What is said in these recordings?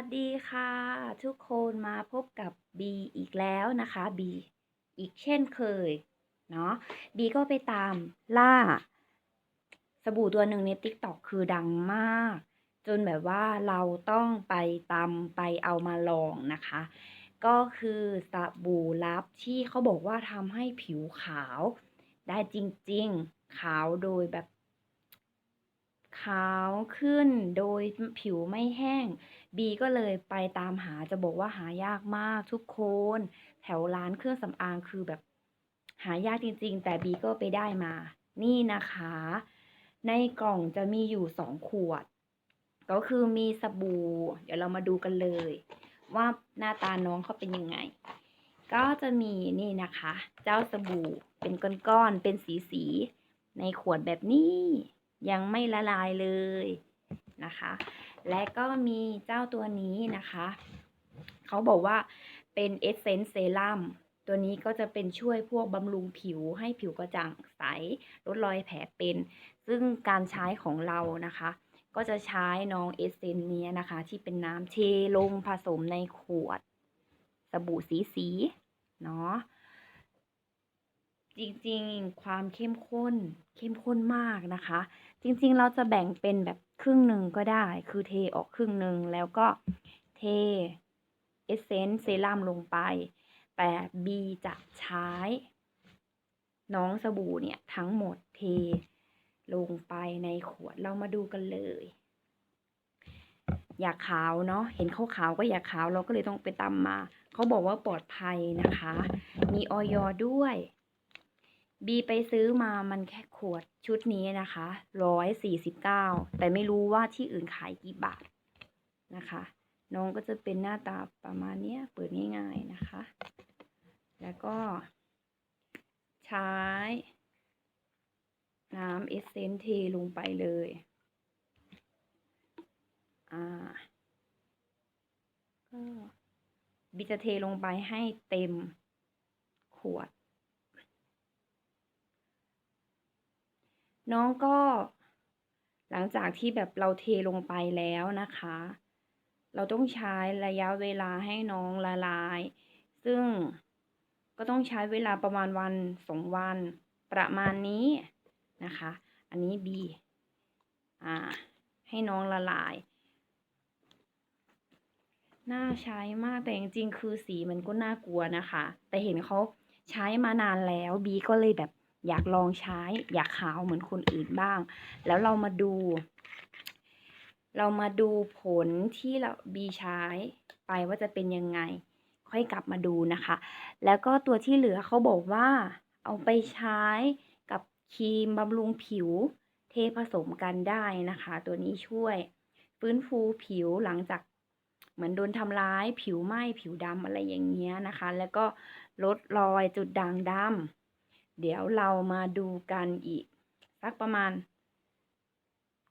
วัสดีค่ะ ทุกคนมาพบกับบีอีกแล้วนะคะบีอีกเช่นเคยเนาะบีก็ไปตามล่า สบู่ตัวหนึ่งใน TikTok คือดังมาก จนแบบว่าเราต้องไปตามไปเอามาลองนะคะ ก็คือสบู่ลับที่เขาบอกว่าทำให้ผิวขาว ได้จริงๆ ขาวโดยแบบ ขาวขึ้นโดยผิวไม่แห้ง บีก็เลยไปตามหาจะบอกว่าหายากมากทุกคน แถวร้านเครื่องสำอางคือแบบ หายากจริงๆ แต่บีก็ไปได้มา นี่นะคะ ในกล่องจะมีอยู่สองขวด ก็คือมีสบู่ เดี๋ยวเรามาดูกันเลย ว่าหน้าตาน้องเขาเป็นยังไง ก็จะมีนี่นะคะ เจ้าสบู่เป็นก้อนๆเป็นสีๆในขวดแบบนี้ ยังไม่ละลายเลยนะคะ และก็มีเจ้าตัวนี้นะคะ เขาบอกว่าเป็นเอเซนส์เซรั่มตัวนี้ก็จะเป็นช่วยพวกบำรุงผิวให้ผิวกระจ่างใส ลดรอยแผลเป็น ซึ่งการใช้ของเรานะคะ ก็จะใช้น้องเอเซนเนี้นะคะ ที่เป็นน้ำเทลงผสมในขวด สบู่สีสีเนาะ จริงๆ ความเข้มข้น เข้มข้นมากนะคะ จริงๆ เราจะแบ่งเป็นแบบครึ่งหนึ่งก็ได้ คือเทออกครึ่งหนึ่งแล้วก็เทเอเซนส์เซรั่มลงไป แต่บีจะใช้ น้องสบู่เนี่ยทั้งหมดเทลงไปในขวดเรามาดูกันเลย อยากขาวเนาะเห็นเขาขาวก็อยากขาวเราก็เลยต้องไปตำมา เขาบอกว่าปลอดภัยนะคะ มีออยด้วย บีไปซื้อมามันแค่ขวดชุดนี้นะคะร้อยสี่สิบเก้าแต่ไม่รู้ว่าที่อื่นขายกี่บาทนะคะ น้องก็จะเป็นหน้าตาประมาณนี้เปิดง่ายๆนะคะ แล้วก็ ใช้น้ำเอสเซนเทลงไปเลยอ่าก็บีจะเทลงไปให้เต็มขวด น้องก็ หลังจากที่แบบเราเทลงไปแล้วนะคะ เราต้องใช้ระยะเวลาให้น้องละลาย ซึ่งก็ต้องใช้เวลาประมาณวันสองวัน ประมาณนี้นะคะ อันนี้บีอ่า ให้น้องละลาย น่าใช้มากแต่จริงๆคือสีมันก็น่ากลัวนะคะ แต่เห็นเขาใช้มานานแล้วบีก็เลยแบบ อยากลองใช้ อยากขาวเหมือนคนอื่นบ้าง แล้วเรามาดู เรามาดูผลที่เราบีใช้ไปว่าจะเป็นยังไง ค่อยกลับมาดูนะคะ แล้วก็ตัวที่เหลือเขาบอกว่า เอาไปใช้กับครีมบำรุงผิว เทผสมกันได้นะคะ ตัวนี้ช่วยฟื้นฟูผิวหลังจากเหมือนโดนทำร้าย ผิวไหม้ผิวดำอะไรอย่างเงี้ยนะคะ แล้วก็ลดรอยจุดด่างดำ เดี๋ยวเรามาดูกันอีก สักประมาณ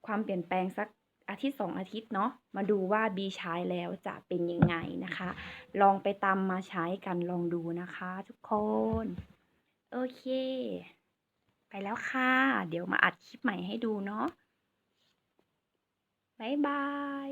ความเปลี่ยนแปลงสักอาทิตย์สองอาทิตย์เนาะมาดูว่าบีใช้แล้วจะเป็นยังไงนะคะ ลองไปตามมาใช้กันลองดูนะคะ ทุกคน โอเค ไปแล้วค่ะ เดี๋ยวมาอัดคลิปใหม่ให้ดูเนาะบ๊ายบาย